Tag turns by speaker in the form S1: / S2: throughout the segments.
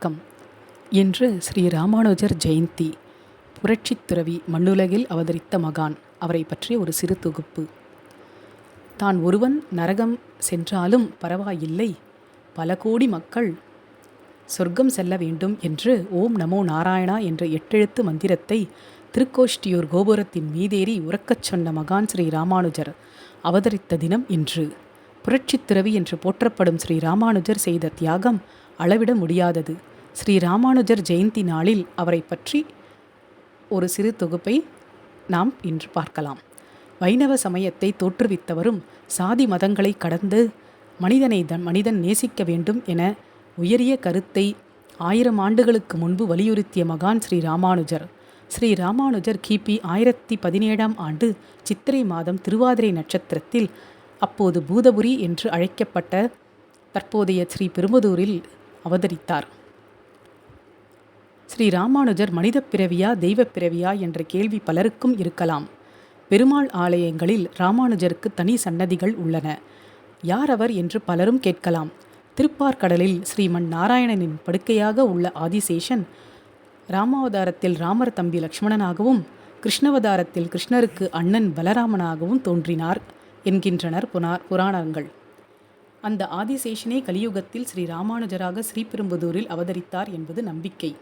S1: வணக்கம். இன்று ஸ்ரீ ராமானுஜர் ஜெயந்தி புரட்சித் துறவி மண்ணுலகில் அவதரித்த மகான். அவரை பற்றிய ஒரு சிறு தொகுப்பு. தான் ஒருவன் நரகம் சென்றாலும் பரவாயில்லை பல கோடி மக்கள் சொர்க்கம் செல்ல வேண்டும் என்று ஓம் நமோ நாராயணா என்ற எட்டெழுத்து மந்திரத்தை திருக்கோஷ்டியூர் கோபுரத்தின் மீதேறி உறக்கச் சொன்ன மகான் ஸ்ரீ ராமானுஜர். அவதரித்த தினம் இன்று. புரட்சித் துறவி என்று போற்றப்படும் ஸ்ரீ ராமானுஜர் செய்த தியாகம் அளவிட முடியாதது. ஸ்ரீ ராமானுஜர் ஜெயந்தி நாளில் அவரை பற்றி ஒரு சிறு தொகுப்பை நாம் இன்று பார்க்கலாம். வைணவ சமயத்தை தோற்றுவித்தவரும் சாதி மதங்களை கடந்து மனிதனை தன் மனிதன் நேசிக்க வேண்டும் என உயரிய கருத்தை ஆயிரம் ஆண்டுகளுக்கு முன்பு வலியுறுத்திய மகான் ஸ்ரீ ராமானுஜர். ஸ்ரீ ராமானுஜர் கிபி ஆயிரத்தி பதினேழாம் ஆண்டு சித்திரை மாதம் திருவாதிரை நட்சத்திரத்தில் அப்போது பூதபுரி என்று அழைக்கப்பட்ட தற்போதைய ஸ்ரீ பெரும்புதூரில் அவதரித்தார். ஸ்ரீ ராமானுஜர் மனிதப் பிறவியா தெய்வ பிறவியா என்ற கேள்வி பலருக்கும் இருக்கலாம். பெருமாள் ஆலயங்களில் ராமானுஜருக்கு தனி சன்னதிகள் உள்ளன. யார் அவர் என்று பலரும் கேட்கலாம். திருப்பார்கடலில் ஸ்ரீமன் நாராயணனின் படுக்கையாக உள்ள ஆதிசேஷன் ராமாவதாரத்தில் ராமர் தம்பி லக்ஷ்மணனாகவும் கிருஷ்ணவதாரத்தில் கிருஷ்ணருக்கு அண்ணன் பலராமனாகவும் தோன்றினார் என்கின்றனர் புனார் புராணங்கள். அந்த ஆதிசேஷனே கலியுகத்தில் ஸ்ரீ ராமானுஜராக ஸ்ரீபெரும்புதூரில் அவதரித்தார் என்பது நம்பிக்கை.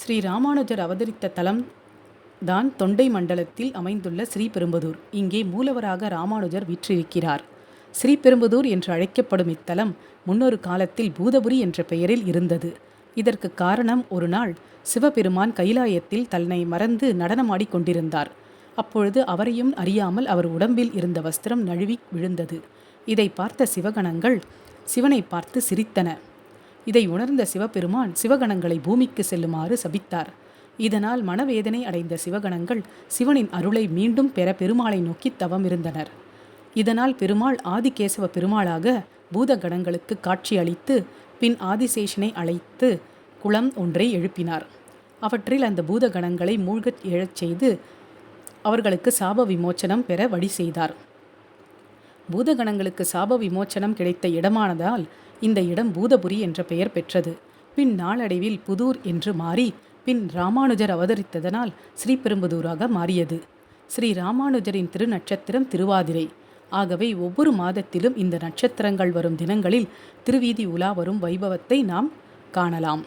S1: ஸ்ரீ ராமானுஜர் அவதரித்த தலம் தான் தொண்டை மண்டலத்தில் அமைந்துள்ள ஸ்ரீபெரும்புதூர். இங்கே மூலவராக ராமானுஜர் வீற்றிருக்கிறார். ஸ்ரீபெரும்புதூர் என்று அழைக்கப்படும் இத்தலம் முன்னொரு காலத்தில் பூதபுரி என்ற பெயரில் இருந்தது. இதற்கு காரணம் ஒரு நாள் சிவபெருமான் கைலாயத்தில் தன்னை மறந்து நடனமாடிக் கொண்டிருந்தார். அப்பொழுது அவரையும் அறியாமல் அவர் உடம்பில் இருந்த வஸ்திரம் நழுவி விழுந்தது. இதை பார்த்த சிவகணங்கள் சிவனை பார்த்து சிரித்தன. இதை உணர்ந்த சிவபெருமான் சிவகணங்களை பூமிக்கு செல்லுமாறு சபித்தார். இதனால் மனவேதனை அடைந்த சிவகணங்கள் சிவனின் அருளை மீண்டும் பெற பெருமாளை நோக்கி தவம் இருந்தனர் இதனால் பெருமாள் ஆதிகேசவ பெருமாளாக பூதகணங்களுக்கு காட்சி அளித்து பின் ஆதிசேஷனை அழைத்து குளம் ஒன்றை எழுப்பினார். அவற்றில் அந்த பூதகணங்களை மூழ்கச் எழச் செய்து அவர்களுக்கு சாப விமோச்சனம் பெற வழி செய்தார். பூதகணங்களுக்கு சாப விமோச்சனம் கிடைத்த இடமானதால் இந்த இடம் பூதபுரி என்ற பெயர் பெற்றது. பின் நாளடைவில் புதூர் என்று மாறி பின் ராமானுஜர் அவதரித்ததனால் ஸ்ரீபெரும்புதூராக மாறியது. ஸ்ரீ ராமானுஜரின் திருநட்சத்திரம் திருவாதிரை. ஆகவே ஒவ்வொரு மாதத்திலும் இந்த நட்சத்திரங்கள் வரும் தினங்களில் திருவீதி உலா வரும் வைபவத்தை நாம் காணலாம்.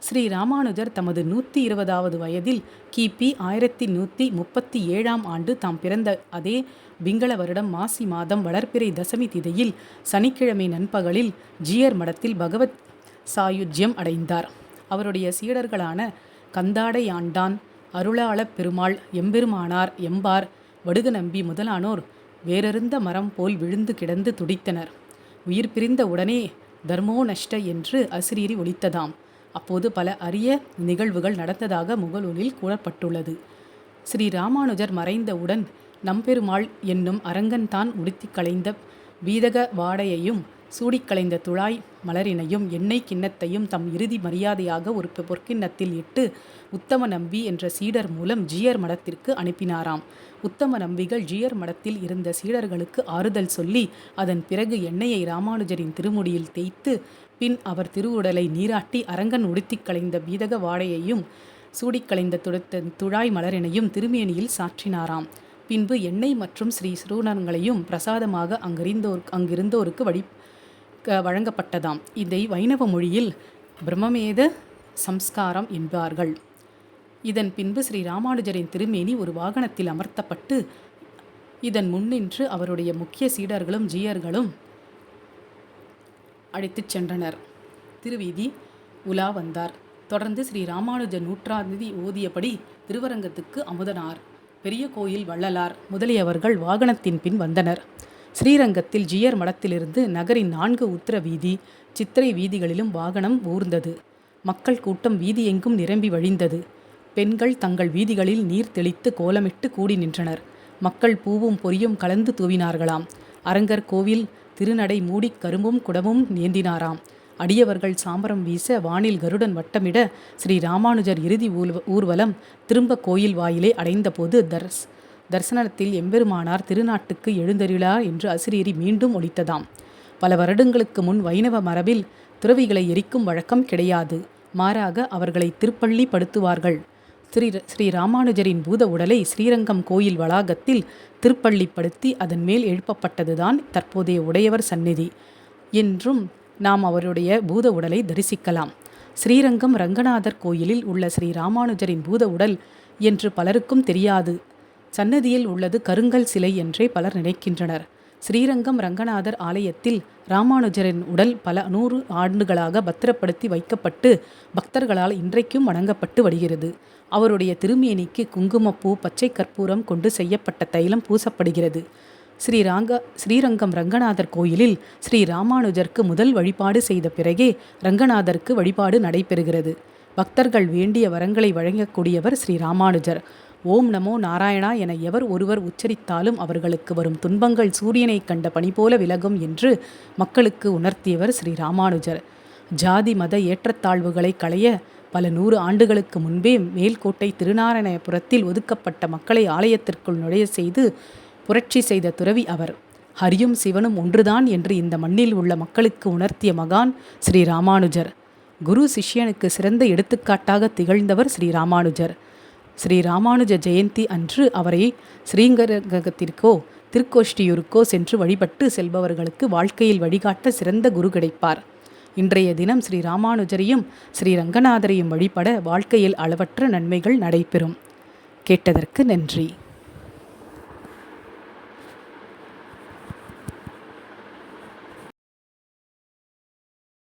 S1: ஸ்ரீ ராமானுஜர் தமது நூற்றி இருபதாவது வயதில் கிபி ஆயிரத்தி நூற்றி முப்பத்தி ஏழாம் ஆண்டு தாம் பிறந்த அதே பிங்கள வருடம் மாசி மாதம் வளர்ப்பிறை தசமி திதையில் சனிக்கிழமை நண்பகலில் ஜியர் மடத்தில் பகவத் சாயுஜ்யம் அடைந்தார். அவருடைய சீடர்களான கந்தாடை ஆண்டான் அருளாளப் பெருமாள் எம்பெருமானார் எம்பார் வடுகு நம்பி முதலானோர் வேறறிந்த மரம் போல் விழுந்து கிடந்து துடித்தனர். உயிர் பிரிந்த உடனே தர்மோ நஷ்ட என்று அசிரீரி ஒலித்ததாம். அப்போது பல அரிய நிகழ்வுகள் நடந்ததாக முகநூலில் கூறப்பட்டுள்ளது. ஸ்ரீ ராமானுஜர் மறைந்தவுடன் நம்பெருமாள் என்னும் அரங்கன்தான் உடுத்தி களைந்த வீதக வாடையையும் சூடிக்கலைந்த துழாய் மலரினையும் எண்ணெய் கிண்ணத்தையும் தம் இறுதி மரியாதையாக ஒரு பொற்கிண்ணத்தில் இட்டு உத்தம நம்பி என்ற சீடர் மூலம் ஜியர் மடத்திற்கு அனுப்பினாராம். உத்தம நம்பிகள் ஜியர் மடத்தில் இருந்த சீடர்களுக்கு ஆறுதல் சொல்லி அதன் பிறகு எண்ணெயை ராமானுஜரின் திருமுடியில் தேய்த்து பின் அவர் திருவுடலை நீராட்டி அரங்கன் உடுத்திக் கலைந்த பீதக வாடையையும் சூடிக்கலைந்த துடுத்த துழாய் மலரினையும் திருமேனியில் சாற்றினாராம். பின்பு எண்ணெய் மற்றும் ஸ்ரீ சிறுவனங்களையும் பிரசாதமாக அங்கிருந்தோர் அங்கிருந்தோருக்கு வழி வழங்கப்பட்டதாம். இதை வைணவ மொழியில் பிரம்மமேத சம்ஸ்காரம் என்பார்கள். இதன் பின்பு ஸ்ரீ ராமானுஜரின் திருமேனி ஒரு வாகனத்தில் அமர்த்தப்பட்டு இதன் முன்னின்று அவருடைய முக்கிய சீடர்களும் ஜீயர்களும் அழைத்துச் சென்றனர். திருவீதி உலா வந்தார். தொடர்ந்து ஸ்ரீ ராமானுஜ நூற்றாந்தி ஓதியபடி திருவரங்கத்துக்கு அமுதனார். பெரிய கோயில் வள்ளலார் முதலியவர்கள் வாகனத்தின் பின் வந்தனர். ஸ்ரீரங்கத்தில் ஜியர் மடத்திலிருந்து நகரின் நான்கு உத்தர வீதி சித்திரை வீதிகளிலும் வாகனம் ஊர்ந்தது. மக்கள் கூட்டம் வீதி எங்கும் நிரம்பி வழிந்தது. பெண்கள் தங்கள் வீதிகளில் நீர் தெளித்து கோலமிட்டு கூடி நின்றனர். மக்கள் பூவும் பொரியும் கலந்து தூவினார்களாம். அரங்கர் கோவில் திருநடை மூடிக் கரும்பும் குடமும் நேந்தினாராம் அடியவர்கள் சாம்பரம் வீச வானில் கருடன் வட்டமிட ஸ்ரீ ராமானுஜர் இறுதி ஊர்வலம் திரும்ப கோயில் வாயிலே அடைந்தபோது தர்ஸ் தரிசனத்தில் எம்பெருமானார் திருநாட்டுக்கு எழுந்தருளார் என்று அசிரீரி மீண்டும் ஒழித்ததாம் பல வருடங்களுக்கு முன் வைணவ மரபில் துறவிகளை எரிக்கும் வழக்கம் கிடையாது. மாறாக அவர்களை திருப்பள்ளி படுத்துவார்கள். ஸ்ரீ ஸ்ரீ ராமானுஜரின் பூத உடலை ஸ்ரீரங்கம் கோயில் வளாகத்தில் திருப்பள்ளிப்படுத்தி அதன் மேல் எழுப்பப்பட்டதுதான் தற்போதைய உடையவர் சந்நிதி. என்றும் நாம் அவருடைய பூத உடலை தரிசிக்கலாம். ஸ்ரீரங்கம் ரங்கநாதர் கோயிலில் உள்ள ஸ்ரீ ராமானுஜரின் பூத உடல் என்று பலருக்கும் தெரியாது. சன்னதியில் உள்ளது கருங்கல் சிலை என்றே பலர் நினைக்கின்றனர். ஸ்ரீரங்கம் ரங்கநாதர் ஆலயத்தில் ராமானுஜரின் உடல் பல நூறு ஆண்டுகளாக பத்திரப்படுத்தி வைக்கப்பட்டு பக்தர்களால் இன்றைக்கும் வணங்கப்பட்டு வருகிறது. அவருடைய திருமேனிக்கு குங்குமப்பூ பச்சை கற்பூரம் கொண்டு செய்யப்பட்ட தைலம் பூசப்படுகிறது. ஸ்ரீராங்க ஸ்ரீரங்கம் ரங்கநாதர் கோயிலில் ஸ்ரீ ராமானுஜருக்கு முதல் வழிபாடு செய்த பிறகே ரங்கநாதருக்கு வழிபாடு நடைபெறுகிறது. பக்தர்கள் வேண்டிய வரங்களை வழங்கக்கூடியவர் ஸ்ரீ ராமானுஜர். ஓம் நமோ நாராயணா என எவர் ஒருவர் உச்சரித்தாலும் அவர்களுக்கு வரும் துன்பங்கள் சூரியனை கண்ட பணி போல விலகும் என்று மக்களுக்கு உணர்த்தியவர் ஸ்ரீ ராமானுஜர். ஜாதி மத ஏற்றத்தாழ்வுகளை களைய பல நூறு ஆண்டுகளுக்கு முன்பே மேல்கோட்டை திருநாராயணபுரத்தில் ஒதுக்கப்பட்ட மக்களை ஆலயத்திற்குள் நுழைய செய்து புரட்சி செய்த துறவி அவர். ஹரியும் சிவனும் ஒன்றுதான் என்று இந்த மண்ணில் உள்ள மக்களுக்கு உணர்த்திய மகான் ஸ்ரீ ராமானுஜர். குரு சிஷ்யனுக்கு சிறந்த எடுத்துக்காட்டாக திகழ்ந்தவர் ஸ்ரீ ராமானுஜர். ஸ்ரீ ராமானுஜ ஜெயந்தி அன்று அவரை ஸ்ரீங்கரகத்திற்கோ திருக்கோஷ்டியூருக்கோ சென்று வழிபட்டு செல்பவர்களுக்கு வாழ்க்கையில் வழிகாட்ட சிறந்த குரு கிடைப்பார். இன்றைய தினம் ஸ்ரீ ராமானுஜரையும் ஸ்ரீ ரங்கநாதரையும் வழிபட வாழ்க்கையில் அளவற்ற நன்மைகள் நடைபெறும். கேட்டதற்கு நன்றி.